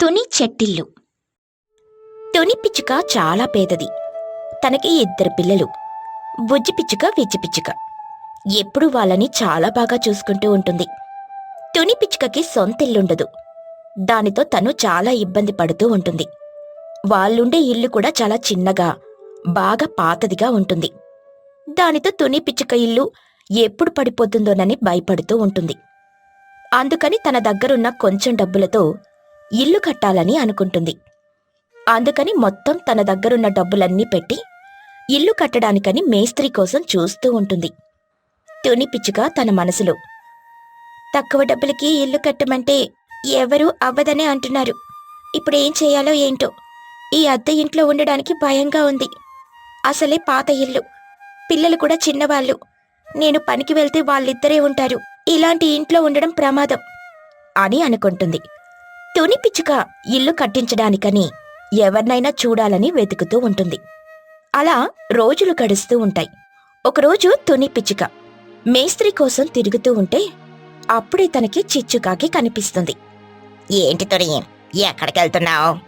తుని చెట్టిల్లు. తుని పిచ్చుక చాలా పేదది. తనకి ఇద్దరు పిల్లలు. బుజ్జి పిచ్చుక విజ్జి పిచ్చుక. ఎప్పుడు వాళ్ళని చాలా బాగా చూసుకుంటూ ఉంటుంది. తుని పిచ్చుకకి సొంతిల్లుండదు. దానితో తను చాలా ఇబ్బంది పడుతూ ఉంటుంది. వాళ్ళుండే ఇల్లు కూడా చాలా చిన్నగా బాగా పాతదిగా ఉంటుంది. దానితో తుని పిచ్చుక ఇల్లు ఎప్పుడు పడిపోతుందోనని భయపడుతూ ఉంటుంది. అందుకని తన దగ్గరున్న కొంచెం డబ్బులతో ఇల్లు కట్టాలని అనుకుంటుంది. అందుకని మొత్తం తన దగ్గరున్న డబ్బులన్నీ పెట్టి ఇల్లు కట్టడానికని మేస్త్రి కోసం చూస్తూ ఉంటుంది. తుని పిచ్చుక తన మనసులో తక్కువ డబ్బులకి ఇల్లు కట్టమంటే ఎవరూ అవ్వదనే అంటున్నారు. ఇప్పుడేం చేయాలో ఏంటో? ఈ అద్దె ఇంట్లో ఉండడానికి భయంగా ఉంది. అసలే పాత ఇల్లు. పిల్లలు కూడా చిన్నవాళ్ళు. నేను పనికి వెళ్తే వాళ్ళిద్దరే ఉంటారు. ఇలాంటి ఇంట్లో ఉండడం ప్రమాదం అని అనుకుంటుంది. తుని పిచ్చుక ఇల్లు కట్టించడానికని ఎవరినైనా చూడాలని వెతుకుతూ ఉంటుంది. అలా రోజులు గడుస్తూ ఉంటాయి. ఒకరోజు తుని పిచ్చుక మేస్త్రి కోసం తిరుగుతూ ఉంటే అప్పుడే తనకి చిచ్చుకాకి కనిపిస్తుంది. ఏంటి తుని? ఎక్కడికి వెళ్తున్నావు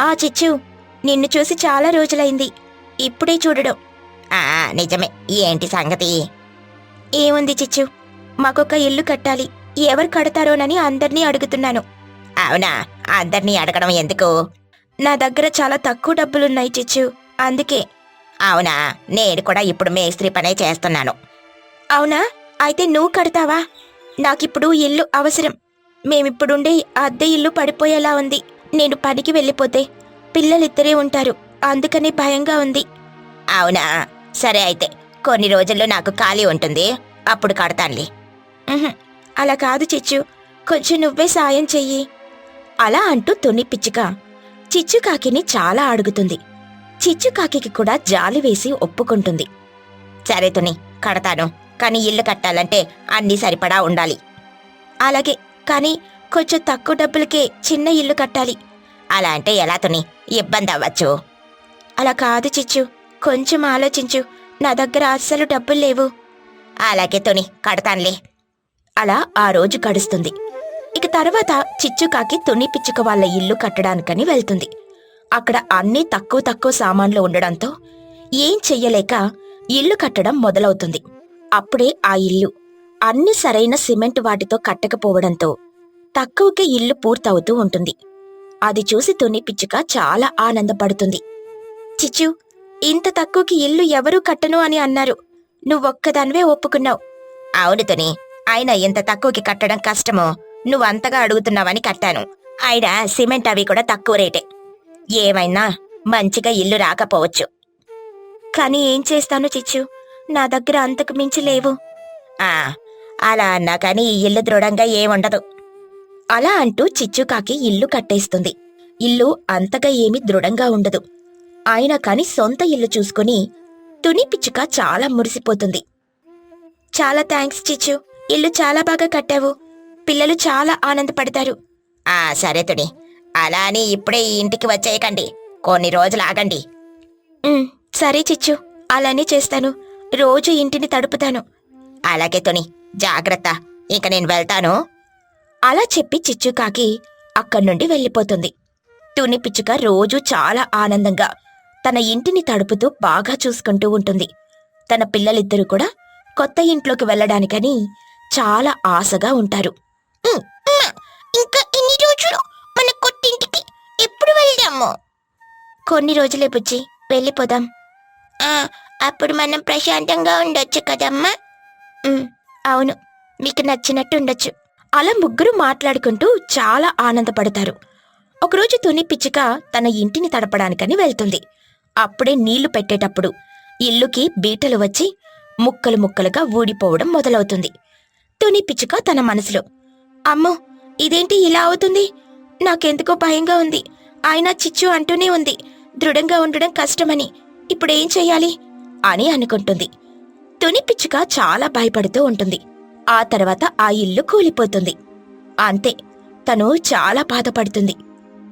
ఆ చిచ్చు నిన్ను చూసి చాలా రోజులైంది. ఇప్పుడే చూడడం. ఆ నిజమే. ఏంటి సంగతి? ఏముంది చిచ్చు? మాకొక ఇల్లు కట్టాలి. ఎవరు కడతారోనని అందర్నీ అడుగుతున్నాను. అవునా? అందరినీ అడగడం ఎందుకు? నా దగ్గర చాలా తక్కువ డబ్బులున్నాయి చిచ్చు. అందుకే. అవునా? నేను కూడా ఇప్పుడు మేస్త్రి పనే చేస్తున్నాను. అవునా? అయితే నువ్వు కడతావా? నాకిప్పుడు ఇల్లు అవసరం. మేమిప్పుడుండే అద్దె ఇల్లు పడిపోయేలా ఉంది. నేను పనికి వెళ్ళిపోతే పిల్లలిద్దరే ఉంటారు. అందుకని భయంగా ఉంది. అవునా? సరే అయితే. కొన్ని రోజుల్లో నాకు ఖాళీ ఉంటుంది. అప్పుడు కడతానులే. అలా కాదు చిచ్చు. కొంచెం నువ్వే సాయం చెయ్యి. అలా అంటూ తుని పిచ్చుక చిచ్చుకాకిని చాలా అడుగుతుంది. చిచ్చుకాకి కూడా జాలి వేసి ఒప్పుకుంటుంది. సరే తుని కడతాను. కానీ ఇల్లు కట్టాలంటే అన్నీ సరిపడా ఉండాలి. అలాగే కానీ కొంచెం తక్కువ డబ్బులకే చిన్న ఇల్లు కట్టాలి. అలా అంటే ఎలా తుని? ఇబ్బంది అవ్వచ్చు అలా కాదు చిచ్చు. కొంచెం ఆలోచించు. నా దగ్గర అస్సలు డబ్బులు లేవు. అలాగే తుని కడతానులే. అలా ఆ రోజు గడుస్తుంది. ఇక తర్వాత చిచ్చుకాకి తుని పిచ్చుక వాళ్ళ ఇల్లు కట్టడానికని వెళ్తుంది. అక్కడ అన్నీ తక్కువ తక్కువ సామాన్లు ఉండడంతో ఏం చెయ్యలేక ఇల్లు కట్టడం మొదలవుతుంది. అప్పుడే ఆ ఇల్లు అన్ని సరైన సిమెంట్ వాటితో కట్టకపోవడంతో తక్కువకే ఇల్లు పూర్తవుతూ ఉంటుంది. అది చూసి తుని పిచ్చుక చాలా ఆనందపడుతుంది. చిచ్చు ఇంత తక్కువకి ఇల్లు ఎవరూ కట్టను అని అన్నారు. నువ్వొక్కదానివే ఒప్పుకున్నావు. అవును తుని. అయినా ఇంత తక్కువకి కట్టడం కష్టమో? నువ్వంతగా అడుగుతున్నావని కట్టాను. అయినా సిమెంట్ అవి కూడా తక్కువ రేటే. ఏమైనా మంచిగా ఇల్లు రాకపోవచ్చు. కానీ ఏం చేస్తాను చిచ్చు? నా దగ్గర అంతకు మించి లేవు. ఆ అలా అన్నా కానీ ఈ ఇల్లు దృఢంగా ఏముండదు. అలా అంటూ చిచ్చుకాకి ఇల్లు కట్టేస్తుంది. ఇల్లు అంతగా ఏమీ దృఢంగా ఉండదు. అయినా కాని సొంత ఇల్లు చూసుకుని తుని పిచ్చుక చాలా మురిసిపోతుంది. చాలా థ్యాంక్స్ చిచ్చు. ఇల్లు చాలా బాగా కట్టావు. పిల్లలు చాలా ఆనందపడతారు. ఆ సరే తుని. అలా అని ఇప్పుడే ఈ ఇంటికి వచ్చేయకండి. కొన్ని రోజులు ఆగండి. ఉమ్, సరే చిచ్చు. అలానే చేస్తాను. రోజు ఇంటిని తడుపుతాను. అలాగే తుని. జాగ్రత్త. ఇక నేను వెళ్తాను. అలా చెప్పి చిచ్చుకాకి అక్కడి నుండి వెళ్ళిపోతుంది. తుని పిచ్చుక రోజూ చాలా ఆనందంగా తన ఇంటిని తడుపుతూ బాగా చూసుకుంటూ ఉంటుంది. తన పిల్లలిద్దరూ కూడా కొత్త ఇంట్లోకి వెళ్ళడానికని చాలా ఆశగా ఉంటారు. ఇంకా ఎన్ని రోజులు మన కొట్టింటికి ఎప్పుడు వెళ్దాము కొన్ని రోజులే బుజ్జి వెళ్ళిపోదాం. అప్పుడు మనం ప్రశాంతంగా ఉండొచ్చు కదమ్మా? అవును మీకు నచ్చినట్టు ఉండొచ్చు. అలా ముగ్గురు మాట్లాడుకుంటూ చాలా ఆనందపడతారు. ఒకరోజు తుని పిచ్చుక తన ఇంటిని తడపడానికని వెళ్తుంది. అప్పుడే నీళ్ళు పెట్టేటప్పుడు ఇల్లుకి బీటలు వచ్చి ముక్కలు ముక్కలుగా ఊడిపోవడం మొదలవుతుంది. తుని పిచ్చుక తన మనసులో. అమ్మో ఇదేంటి ఇలా అవుతుంది? నాకెందుకో భయంగా ఉంది. ఆయన చిచ్చు అంటూనే ఉంది. దృఢంగా ఉండడం కష్టమని. ఇప్పుడేం చెయ్యాలి? అని అనుకుంటుంది. తుని పిచ్చుక చాలా భయపడుతూ ఉంటుంది. ఆ తర్వాత ఆ ఇల్లు కూలిపోతుంది. అంతే తను చాలా బాధపడుతుంది.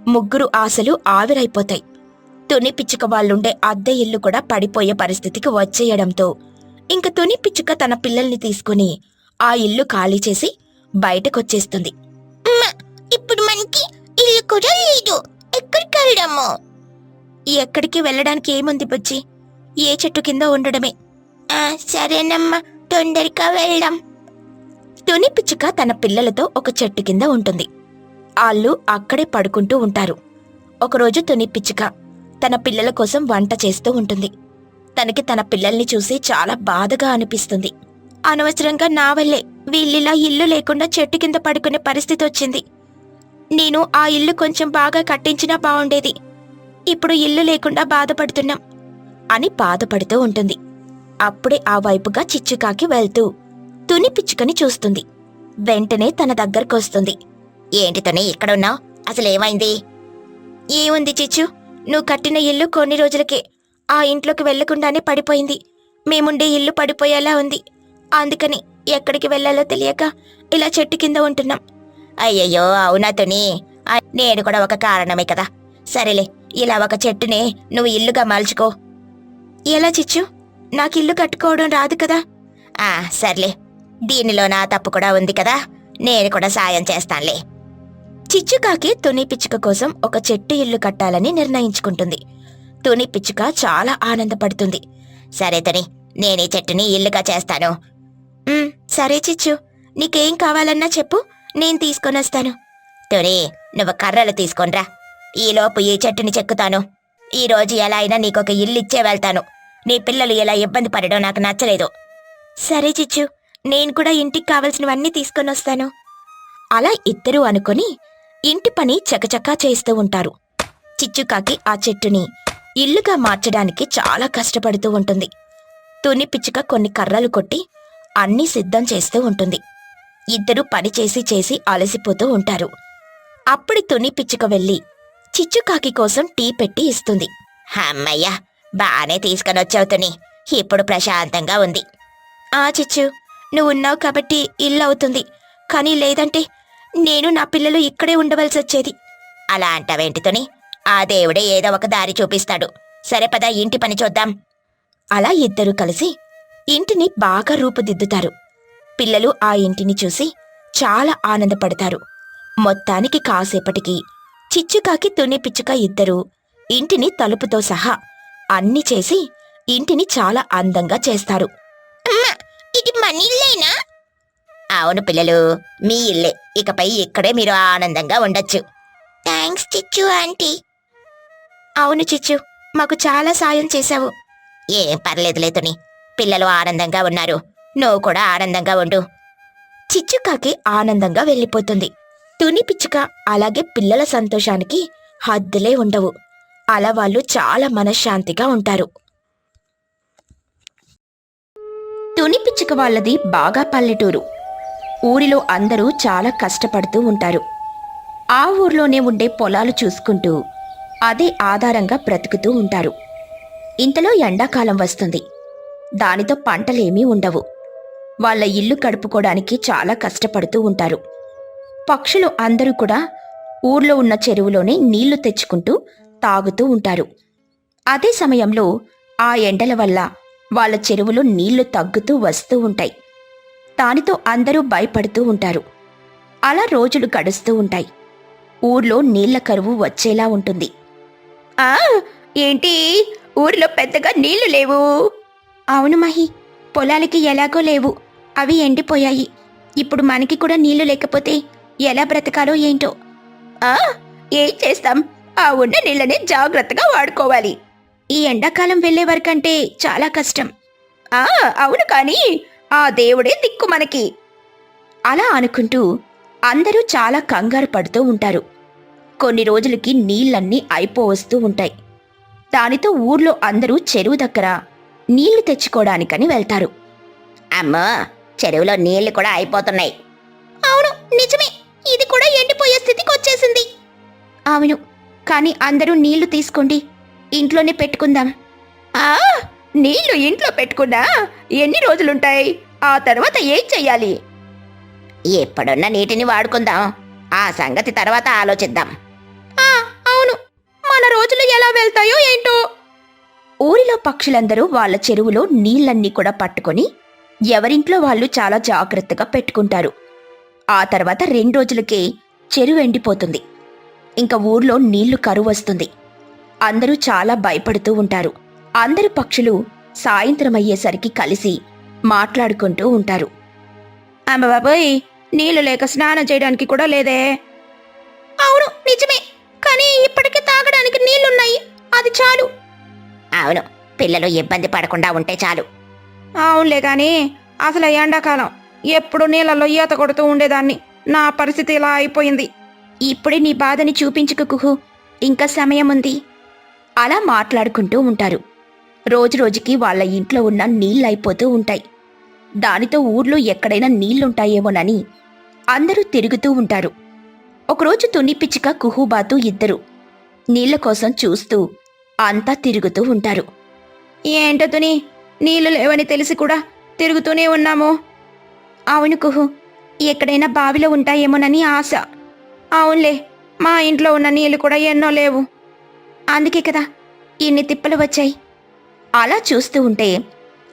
ముగ్గురు ఆశలు ఆవిరైపోతాయి. తుని పిచ్చుక వాళ్ళుండే అద్దె ఇల్లు కూడా పడిపోయే పరిస్థితికి వచ్చేయడంతో ఇంక తుని పిచ్చుక తన పిల్లల్ని తీసుకుని ఆ ఇల్లు ఖాళీ చేసి బయటకొచ్చేస్తుంది. ఇప్పుడు మనకి ఇల్లు కూడా లేదు. ఎక్కడికి వెళ్దాము ఎక్కడికి వెళ్ళడానికి ఏముంది బుజ్జి? ఏ చెట్టు కింద ఉండడమే. సరేనమ్మా తొందరగా వెళ్దాం తుని పిచ్చుక తన పిల్లలతో ఒక చెట్టు కింద ఉంటుంది. వాళ్ళు అక్కడే పడుకుంటూ ఉంటారు. ఒకరోజు తుని పిచ్చుక తన పిల్లల కోసం వంట చేస్తూ ఉంటుంది. తనకి తన పిల్లల్ని చూసి చాలా బాధగా అనిపిస్తుంది. అనవసరంగా నా వల్లే వీళ్ళిలా ఇల్లు లేకుండా చెట్టు కింద పడుకునే పరిస్థితి వచ్చింది. నేను ఆ ఇల్లు కొంచెం బాగా కట్టించినా బావుండేది ఇప్పుడు ఇల్లు లేకుండా బాధపడుతున్నాం అని బాధపడుతూ ఉంటుంది. అప్పుడే ఆ వైపుగా చిచ్చుకాకి వెళ్తూ తుని పిచ్చుకని చూస్తుంది. వెంటనే తన దగ్గరకొస్తుంది ఏంటితోనే ఇక్కడ ఉన్నావు? అసలేమైంది ఏముంది? చిచ్చు? నువ్వు కట్టిన ఇల్లు కొన్ని రోజులకే ఆ ఇంట్లోకి వెళ్ళకుండానే పడిపోయింది. మేముండే ఇల్లు పడిపోయేలా ఉంది. అందుకని ఎక్కడికి వెళ్ళాలో తెలియక ఇలా చెట్టు కింద ఉంటున్నాం. అయ్యయ్యో అవునా తుని? నేను కూడా ఒక కారణమే కదా. సరేలే ఇలా ఒక చెట్టుని నువ్వు ఇల్లుగా మలుచుకో. ఎలా చిచ్చు? నాకు ఇల్లు కట్టుకోవడం రాదు కదా. ఆ సర్లే దీనిలో నా తప్పు కూడా ఉంది కదా. నేను కూడా సాయం చేస్తానులే. చిచ్చుకాకి తుని పిచ్చుక కోసం ఒక చెట్టు ఇల్లు కట్టాలని నిర్ణయించుకుంటుంది. తుని పిచ్చుక చాలా ఆనందపడుతుంది. సరే తుని నేను ఈ చెట్టుని ఇల్లుగా చేస్తాను. సరే చిచ్చు నీకేం కావాలన్నా చెప్పు నేను తీసుకొనొస్తాను. తుని నువ్వు కర్రలు తీసుకొనిరా. ఈలోపు ఈ చెట్టుని చెక్కుతాను. ఈ రోజు ఎలా అయినా నీకొక ఇల్లు ఇచ్చే వెళ్తాను. నీ పిల్లలు ఎలా ఇబ్బంది పడడం నాకు నచ్చలేదు. సరే చిచ్చు నేను కూడా ఇంటికి కావలసినవన్నీ తీసుకొనొస్తాను. అలా ఇద్దరూ అనుకొని ఇంటి పని చకచకా చేస్తూ ఉంటారు. చిచ్చుకాకి ఆ చెట్టుని ఇల్లుగా మార్చడానికి చాలా కష్టపడుతూ ఉంటుంది. తుని పిచ్చుక కొన్ని కర్రలు కొట్టి అన్నీ సిద్ధం చేస్తూ ఉంటుంది. ఇద్దరూ పని చేసి చేసి అలసిపోతూ ఉంటారు. అప్పుడు తుని పిచ్చుక వెళ్ళి చిచ్చుకాకి కోసం టీ పెట్టి ఇస్తుంది. అమ్మయ్యా బానే తీసుకొనొచ్చావు తుని. ఇప్పుడు ప్రశాంతంగా ఉంది. ఆ చిచ్చు నువ్వున్నావు కాబట్టి ఇల్లు అవుతుంది. కానీ లేదంటే నేను నా పిల్లలు ఇక్కడే ఉండవలసి వచ్చేది. అలా అంటావేంటి తుని? ఆ దేవుడే ఏదో ఒక దారి చూపిస్తాడు. సరే పద ఇంటి పని చూద్దాం. అలా ఇద్దరూ కలిసి ఇంటిని బాగా రూపుదిద్దుతారు. పిల్లలు ఆ ఇంటిని చూసి చాలా ఆనందపడతారు. మొత్తానికి కాసేపటికి చిచ్చుకాకి తుని పిచ్చుక ఇద్దరూ ఇంటిని తలుపుతో సహా అన్ని చేసి ఇంటిని చాలా అందంగా చేస్తారు. ఇది మన ఇల్లేనా? అవును పిల్లలు మీ ఇల్లే. ఇకపై ఇక్కడే మీరు ఆనందంగా ఉండొచ్చు. థ్యాంక్స్ చిచ్చు ఆంటీ. అవును చిచ్చు మాకు చాలా సాయం చేశావు. ఏం పర్లేదులే తుని. పిల్లలు ఆనందంగా ఉన్నారు. నువ్వు కూడా ఆనందంగా ఉండు. చిచ్చుకాకి ఆనందంగా వెళ్ళిపోతుంది. తుని పిచ్చుక అలాగే పిల్లల సంతోషానికి హద్దులే ఉండవు. అలా వాళ్ళు చాలా మనశ్శాంతిగా ఉంటారు. తుని పిచ్చుక వాళ్ళది బాగా పల్లెటూరు. ఊరిలో అందరూ చాలా కష్టపడుతూ ఉంటారు. ఆ ఊర్లోనే ఉండే పొలాలు చూసుకుంటూ అదే ఆధారంగా బ్రతుకుతూ ఉంటారు. ఇంతలో ఎండాకాలం వస్తుంది. దానితో పంటలేమీ ఉండవు. వాళ్ళ ఇల్లు గడుపుకోవడానికి చాలా కష్టపడుతూ ఉంటారు. పక్షులు అందరూ కూడా ఊర్లో ఉన్న చెరువులోనే నీళ్ళు తెచ్చుకుంటూ తాగుతూ ఉంటారు. అదే సమయంలో ఆ ఎండల వల్ల వాళ్ళ చెరువులో నీళ్ళు తగ్గుతూ వస్తూ ఉంటాయి. దానితో అందరూ భయపడుతూ ఉంటారు. అలా రోజులు గడుస్తూ ఉంటాయి. ఊర్లో నీళ్ళ కరువు వచ్చేలా ఉంటుంది. ఏంటి? ఊర్లో పెద్దగా నీళ్ళు లేవు. అవును మహి పొలాలకి ఎలాగో లేవు. అవి ఎండిపోయాయి. ఇప్పుడు మనకి కూడా నీళ్ళు లేకపోతే ఎలా బ్రతకాలో ఏంటో? ఆ ఏం చేస్తాం? ఆ ఉన్న నీళ్ళని జాగ్రత్తగా వాడుకోవాలి. ఈ ఎండాకాలం వెళ్ళే వరకంటే చాలా కష్టం. ఆ అవును కానీ ఆ దేవుడే దిక్కు మనకి. అలా అనుకుంటూ అందరూ చాలా కంగారు పడుతూ ఉంటారు. కొన్ని రోజులకి నీళ్ళన్నీ అయిపోవస్తూ ఉంటాయి. దానితో ఊర్లో అందరూ చెరువు దగ్గర నీళ్ళు తెచ్చుకోవడానికని వెళ్తారు. అమ్మో చెరువులో నీళ్ళు కూడా అయిపోతున్నాయి. అవును నిజమే. ఇది కూడా ఎండిపోయే స్థితికి వచ్చేసింది. అవును కానీ అందరూ నీళ్ళు తీసుకోండి. ఇంట్లోనే పెట్టుకుందాం. ఆ నీళ్ళు ఇంట్లో పెట్టుకున్నా ఎన్ని రోజులుంటాయి? ఆ తర్వాత ఏం చెయ్యాలి? ఎప్పుడున్న నీటిని వాడుకుందాం. ఆ సంగతి తర్వాత ఆలోచిద్దాం. అవును. మన రోజులు ఎలా వెళ్తాయో ఏంటో పక్షులందరూ వాళ్ళ చెరువులో నీళ్ళన్నీ కూడా పట్టుకొని ఎవరింట్లో వాళ్ళు చాలా జాగ్రత్తగా పెట్టుకుంటారు. ఆ తర్వాత రెండు రోజులకే చెరువు ఎండిపోతుంది. ఇంకా ఊర్లో నీళ్ళు కరువు వస్తుంది. అందరూ చాలా భయపడుతూ ఉంటారు. అందరు పక్షులు సాయంత్రం అయ్యేసరికి కలిసి మాట్లాడుకుంటూ ఉంటారు. అమ్మ బాబోయ్ నీళ్ళు లేక స్నానం చేయడానికి కూడా లేదే. అవును నిజమే. కానీ ఇప్పటికే తాగడానికి నీళ్ళున్నాయి. అది చాలు. అవును. పిల్లలు ఇబ్బంది పడకుండా ఉంటే చాలు. అవునులే కానీ అసలు ఎండాకాలం ఎప్పుడు నీళ్ళలో ఈత కొడుతూ ఉండేదాన్ని. నా పరిస్థితి ఇలా అయిపోయింది. ఇప్పుడే నీ బాధని చూపించుకు కుహు. ఇంకా సమయం ఉంది. అలా మాట్లాడుకుంటూ ఉంటారు. రోజు రోజుకి వాళ్ళ ఇంట్లో ఉన్న నీళ్ళు అయిపోతూ ఉంటాయి. దానితో ఊర్లో ఎక్కడైనా నీళ్ళుంటాయేమోనని అందరూ తిరుగుతూ ఉంటారు. ఒకరోజు తుని పిచ్చుక కుహుబాతు ఇద్దరు నీళ్ళ కోసం చూస్తూ అంతా తిరుగుతూ ఉంటారు. ఏంటో తుని నీళ్ళు లేవని తెలిసి కూడా తిరుగుతూనే ఉన్నాము. అవును కుహు ఎక్కడైనా బావిలో ఉంటాయేమోనని ఆశ. అవునులే మా ఇంట్లో ఉన్న నీళ్ళు కూడా ఎన్నో లేవు. అందుకే కదా ఇన్ని తిప్పలు వచ్చాయి. అలా చూస్తూ ఉంటే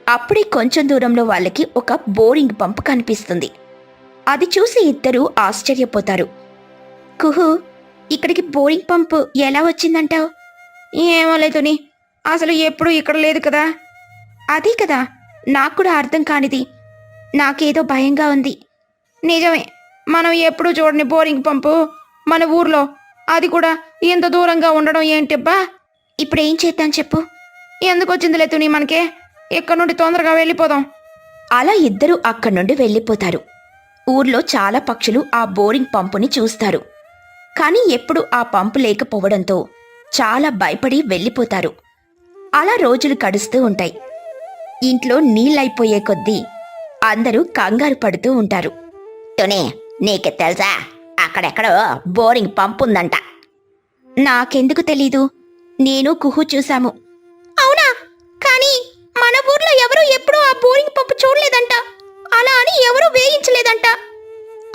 అప్పుడే కొంచెం దూరంలో వాళ్ళకి ఒక బోరింగ్ పంపు కనిపిస్తుంది. అది చూసి ఇద్దరూ ఆశ్చర్యపోతారు. కుహు ఇక్కడికి బోరింగ్ పంపు ఎలా వచ్చిందంటావు? ఏమో లేదుని అసలు ఎప్పుడు ఇక్కడ లేదు కదా? అదే కదా నాకు కూడా అర్థం కానిది. నాకేదో భయంగా ఉంది. నిజమే మనం ఎప్పుడూ చూడని బోరింగ్ పంపు మన ఊర్లో. అది కూడా ఇంత దూరంగా ఉండడం ఏంటబ్బా? ఇప్పుడు ఏం చేద్దాం చెప్పు. ఎందుకు వచ్చింది లేతుని మనకే? ఇక్కడ నుండి తొందరగా వెళ్ళిపోదాం. అలా ఇద్దరు అక్కడి నుండి వెళ్ళిపోతారు. ఊర్లో చాలా పక్షులు ఆ బోరింగ్ పంపుని చూస్తారు. కానీ ఎప్పుడు ఆ పంపు లేకపోవడంతో చాలా భయపడి వెళ్ళిపోతారు. అలా రోజులు కడుస్తూ ఉంటాయి. ఇంట్లో నీళ్ళైపోయే కొద్దీ అందరూ కంగారు పడుతూ ఉంటారు. తుని నీకు తెలుసా? అక్కడెక్కడో బోరింగ్ పంపు ఉందంట. నాకెందుకు తెలీదు? నేను కుహు చూశాము. అవునా? కానీ మన ఊర్లో ఎవరు ఎప్పుడూ ఆ బోరింగ్ పంపు చూడలేదంట. అలా అని ఎవరూ వేయించలేదంట.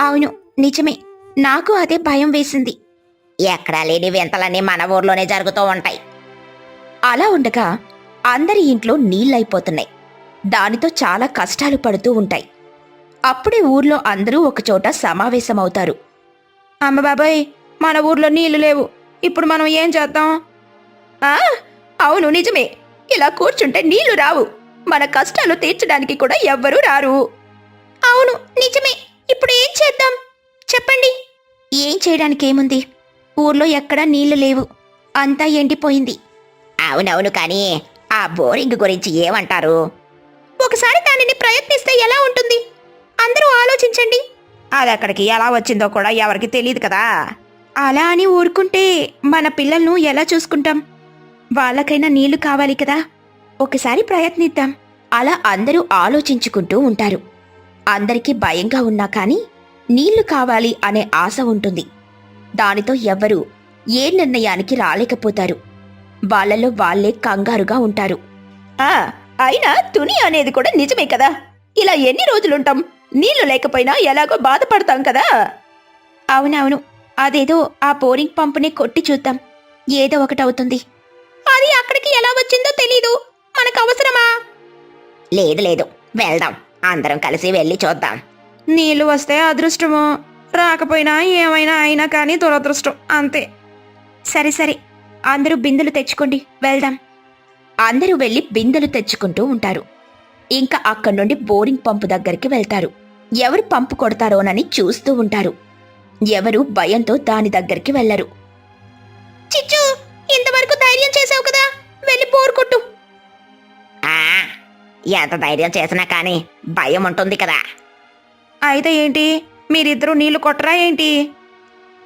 అవును నిజమే. నాకు అదే భయం వేసింది. ఎక్కడా లేని వింతలన్నీ మన ఊర్లోనే జరుగుతూ ఉంటాయి. అలా ఉండగా అందరి ఇంట్లో నీళ్ళైపోతున్నాయి. దానితో చాలా కష్టాలు పడుతూ ఉంటాయి. అప్పుడే ఊర్లో అందరూ ఒకచోట సమావేశమవుతారు. అమ్మ బాబాయ్ మన ఊర్లో నీళ్ళు లేవు. ఇప్పుడు మనం ఏం చేద్దాం? ఆ అవును నిజమే. ఇలా కూర్చుంటే నీళ్ళు రావు. మన కష్టాలు తీర్చడానికి కూడా ఎవ్వరూ రారు. అవును నిజమే. ఇప్పుడు ఏం చేద్దాం? చెప్పండి. ఏం చేయడానికి ఏముంది ఊర్లో ఎక్కడా నీళ్ళు లేవు. అంతా ఎండిపోయింది. అవునవును కానీ ఆ బోరింగ్ గురించి ఏమంటారు? ఒకసారి దానిని ప్రయత్నిస్తే ఎలా ఉంటుంది? అందరూ ఆలోచించండి. అది అక్కడికి ఎలా వచ్చిందో కూడా ఎవరికి తెలియదు కదా. అలా అని ఊరుకుంటే మన పిల్లలను ఎలా చూసుకుంటాం? వాళ్ళకైనా నీళ్ళు కావాలి కదా. ఒకసారి ప్రయత్నిద్దాం. అలా అందరూ ఆలోచించుకుంటూ ఉంటారు. అందరికీ భయంగా ఉన్నా కానీ నీళ్ళు కావాలి అనే ఆశ ఉంటుంది. దానితో ఎవ్వరూ ఏ నిర్ణయానికి రాలేకపోతారు. వాళ్ళలో వాళ్ళే కంగారుగా ఉంటారు. ఆ అయినా తుని అనేది కూడా నిజమే కదా? ఇలా ఎన్ని రోజులుంటాం? నీళ్ళు లేకపోయినా ఎలాగో బాధపడతాం కదా? అవునవును. అదేదో ఆ బోరింగ్ పంపుని కొట్టి చూద్దాం. ఏదో ఒకటవుతుంది అది అక్కడికి ఎలా వచ్చిందో తెలీదు. మనకు అవసరమా? లేదు లేదు. వెళ్దాం. అందరం కలిసి వెళ్ళి చూద్దాం. నీళ్ళు వస్తే అదృష్టము రాకపోయినా ఏమైనా అయినా కానీ దురదృష్టం. అంతే. సరే సరే. అందరూ బిందెలు తెచ్చుకోండి వెళ్దాం. అందరూ వెళ్ళి బిందెలు తెచ్చుకుంటూ ఉంటారు. ఇంకా అక్కడి నుండి బోరింగ్ పంపు దగ్గరికి వెళ్తారు. ఎవరు పంపు కొడతారోనని చూస్తూ ఉంటారు. ఎవరు భయంతో దాని దగ్గరికి వెళ్ళరు చిచ్చు ఇంతవరకు ధైర్యం చేసావు కదా వెళ్ళి బోర్ కొట్టు. ఆ ఎంత ధైర్యం చేసినా కానీ భయం ఉంటుంది కదా. అయితే ఏంటి మీరిద్దరూ నీళ్ళు కొట్టరా ఏంటి?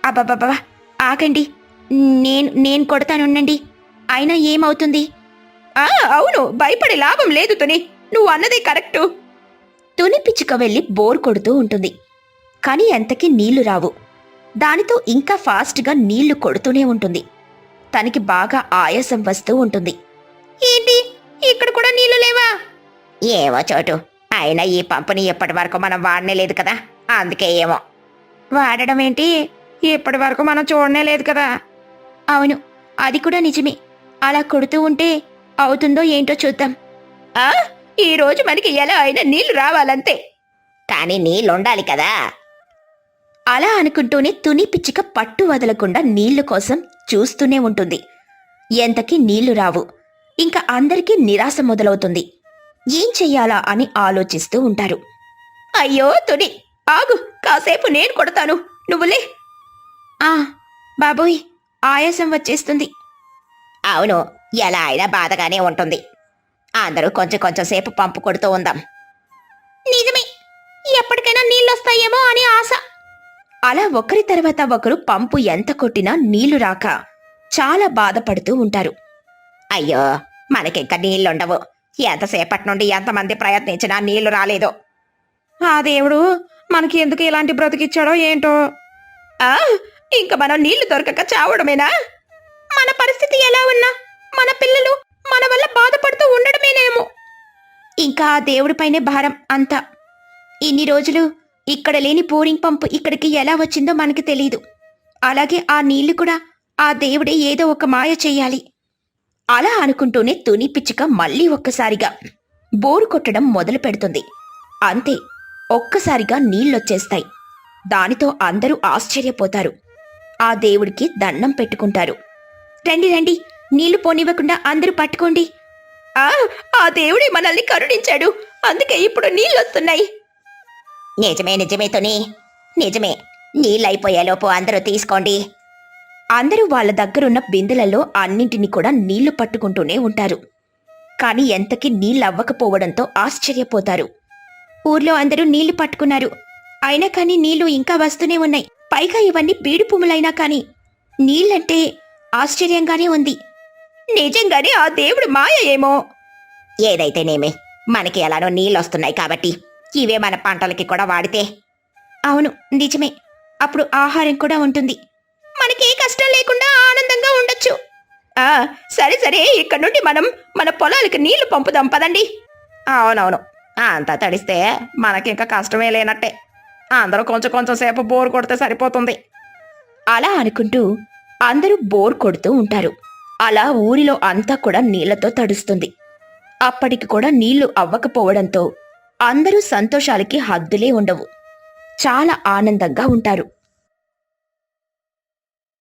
అబ్బబ్బబ్బా ఆగండి నేను నేను కొడతానుండండి అయినా ఏమవుతుంది? ఆ అవును భయపడే లాభం లేదు తుని. నువ్వు అన్నదే కరెక్టు. తుని పిచ్చుక వెళ్ళి బోర్ కొడుతూ ఉంటుంది. కానీ ఎంతకీ నీళ్ళు రావు. దానితో ఇంకా ఫాస్ట్గా నీళ్ళు కొడుతూనే ఉంటుంది. తనకి బాగా ఆయాసం వస్తూ ఉంటుంది. ఏంటి? ఇక్కడ కూడా నీళ్ళు లేవా? ఏమో చోటు. అయినా ఈ పంపుని ఇప్పటి వరకు మనం వాడనే లేదు కదా. అందుకే ఏమో. వాడడం ఏంటి? ఇప్పటి వరకు మనం చూడనే లేదు కదా. అవును అది కూడా నిజమే. అలా కొడుతూ ఉంటే అవుతుందో ఏంటో చూద్దాం. ఆ? ఈ రోజు మనకి ఎలా అయినా నీళ్ళు రావాలంతే. కానీ నీళ్ళు ఉండాలి కదా. అలా అనుకుంటూనే తుని పిచ్చుక పట్టు వదలకుండా నీళ్ళు కోసం చూస్తూనే ఉంటుంది. ఎంతకి నీళ్ళు రావు. ఇంకా అందరికీ నిరాశ మొదలవుతుంది. ఏం చెయ్యాలా అని ఆలోచిస్తూ ఉంటారు. అయ్యో తుని ఆగు కాసేపు నేను కొడతాను. నువ్వులే ఆ బాబోయ్ ఆయాసం వచ్చేస్తుంది. అవును ఎలా అయినా బాధగానే ఉంటుంది. అందరూ కొంచెం కొంచెం సేపు పంపు కొడుతూ ఉందాం. నిజమే ఎప్పటికైనా నీళ్ళొస్తాయేమో అని ఆశ. అలా ఒకరి తర్వాత ఒకరు పంపు ఎంత కొట్టినా నీళ్ళు రాక చాలా బాధపడుతూ ఉంటారు. అయ్యో మనకింక నీళ్ళుండవు ఎంతసేపటి నుండి ఎంతమంది ప్రయత్నించినా నీళ్ళు రాలేదు. ఆ దేవుడు మనకి ఎందుకు ఇలాంటి బ్రతికిచ్చాడో ఏంటో? ఆ? ఇంక మనం నీళ్ళు దొరకక చావడమేనా? మన పరిస్థితి ఎలా ఉన్నా మన పిల్లలు మన వల్ల బాధపడుతూ ఉండడమేనేమో. ఇంకా ఆ దేవుడిపైనే భారం అంతా. ఇన్ని రోజులు ఇక్కడ లేని బోరింగ్ పంపు ఇక్కడికి ఎలా వచ్చిందో మనకి తెలియదు అలాగే ఆ నీళ్ళు కూడా ఆ దేవుడే ఏదో ఒక మాయ చేయాలి. అలా అనుకుంటూనే తుని పిచ్చుక మళ్ళీ ఒక్కసారిగా బోరు కొట్టడం మొదలు పెడుతుంది. అంతే ఒక్కసారిగా నీళ్ళొచ్చేస్తాయి. దానితో అందరూ ఆశ్చర్యపోతారు. ఆ దేవుడికి దండం పెట్టుకుంటారు. రండి రండి. నీళ్ళు పోనివ్వకుండా అందరూ పట్టుకోండి. ఆ ఆ దేవుడే మనల్ని కరుణించాడు. అందుకే ఇప్పుడు నీళ్ళొస్తున్నాయి. నిజమే నిజమే తుని. నిజమే. నీళ్ళైపోయేలోపు అందరూ తీసుకోండి. అందరూ వాళ్ళ దగ్గరున్న బిందెలలో అన్నింటినీ కూడా నీళ్ళు పట్టుకుంటూనే ఉంటారు. కాని ఎంతకి నీళ్ళవ్వకపోవడంతో ఆశ్చర్యపోతారు. ఊర్లో అందరూ నీళ్ళు పట్టుకున్నారు. అయినా కానీ నీళ్ళు ఇంకా వస్తూనే ఉన్నాయి. పైగా ఇవన్నీ బీడు పుమ్ములైనా కానీ నీళ్ళంటే ఆశ్చర్యంగానే ఉంది. నిజంగానే ఆ దేవుడు మాయ ఏమో ఏదైతేనేమి మనకి ఎలానో నీళ్ళొస్తున్నాయి కాబట్టి ఇవే మన పంటలకి కూడా వాడితే. అవును నిజమే. అప్పుడు ఆహారం కూడా ఉంటుంది. మనకే కష్టం లేకుండా ఆనందంగా ఉండొచ్చు. ఆ సరే సరే ఇక్కడ నుండి మనం మన పొలాలకు నీళ్ళు పంపుదాం పదండి. అవునవును అంతా తడిస్తే మనకింక కష్టమే లేనట్టే. అందరూ కొంచెం కొంచెం సేపు బోర్ కొడితే సరిపోతుంది. అలా అనుకుంటూ అందరూ బోర్ కొడుతూ ఉంటారు. అలా ఊరిలో అంతా కూడా నీళ్ళతో తడుస్తుంది. అప్పటికి కూడా నీళ్ళు అవ్వకపోవడంతో అందరూ సంతోషాలకి హద్దులే ఉండవు. చాలా ఆనందంగా ఉంటారు.